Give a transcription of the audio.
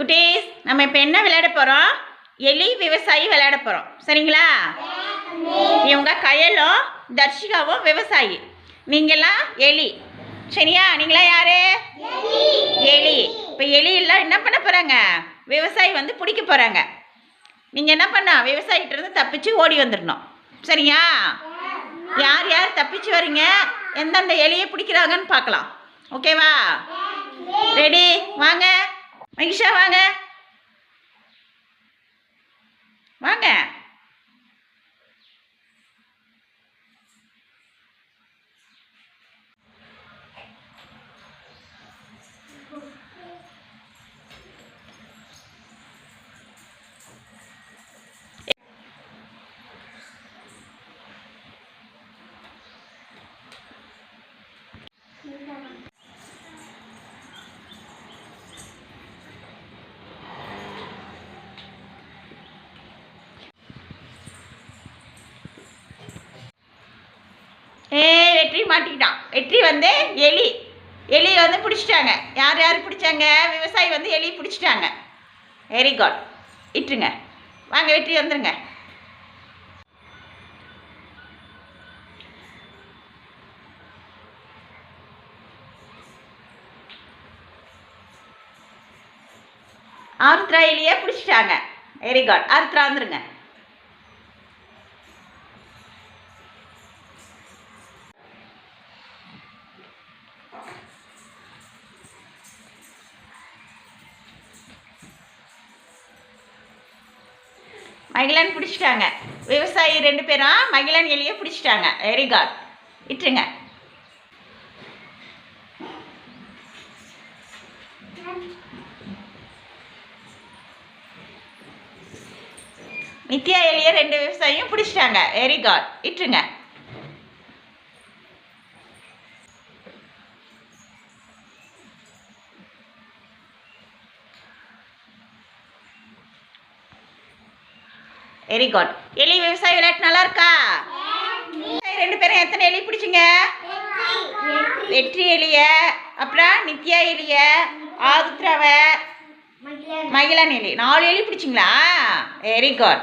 குட்டீஸ் நம்ம இப்போ என்ன விளையாட போகிறோம் எலி விவசாயி விளையாட போகிறோம் சரிங்களா? இவங்க கயலும் தர்ஷிகாவும் விவசாயி. நீங்களாம் எலி. சரியா? நீங்களா யாரு? எலி. இப்போ எலியெல்லாம் என்ன பண்ண போகிறாங்க விவசாயி வந்து பிடிக்க போகிறாங்க நீங்கள் என்ன பண்ண? விவசாயிகிட்ட இருந்து தப்பிச்சு ஓடி வந்துடணும் சரியா? யார் யார் தப்பிச்சு வரீங்க எந்தெந்த எலியை பிடிக்கிறாங்கன்னு பார்க்கலாம். ஓகேவா? ரெடி? வாங்க. மகிஷா வாங்க. வாங்க. வெற்றி மாட்டிக்கிட்டான். வெற்றி வந்து எலி. எலி வந்து பிடிச்சிட்டாங்க. யார் யார் பிடிச்சாங்க? விவசாயி வந்து எலி பிடிச்சிட்டாங்க. வெரி குட் இட்டுருங்க. வாங்க வெற்றி வந்துருங்க. ஆருத்ரா எலியை பிடிச்சிட்டாங்க. வெரி குட் ஆருத்ரா வந்துருங்க. மகிழன் பிடிச்சிட்டாங்க. விவசாயி ரெண்டு பேரும் மகிழன் எலியை பிடிச்சிட்டாங்க. வெரி காட் இட்டுருங்க. நித்யா எலியை ரெண்டு விவசாயியும் பிடிச்சிட்டாங்க. வெரி காட் இட்டுருங்க. வெரி குட் எலி விவசாய விளையாட்டு நல்லா இருக்கா? ரெண்டு பேரும் எத்தனை எலி பிடிச்சிங்க? வெற்றி எலிய அப்புறம் நித்யா எலிய ஆதுத்ராவ மகிழன் எலி. நாலு எலி பிடிச்சிங்களா? Very good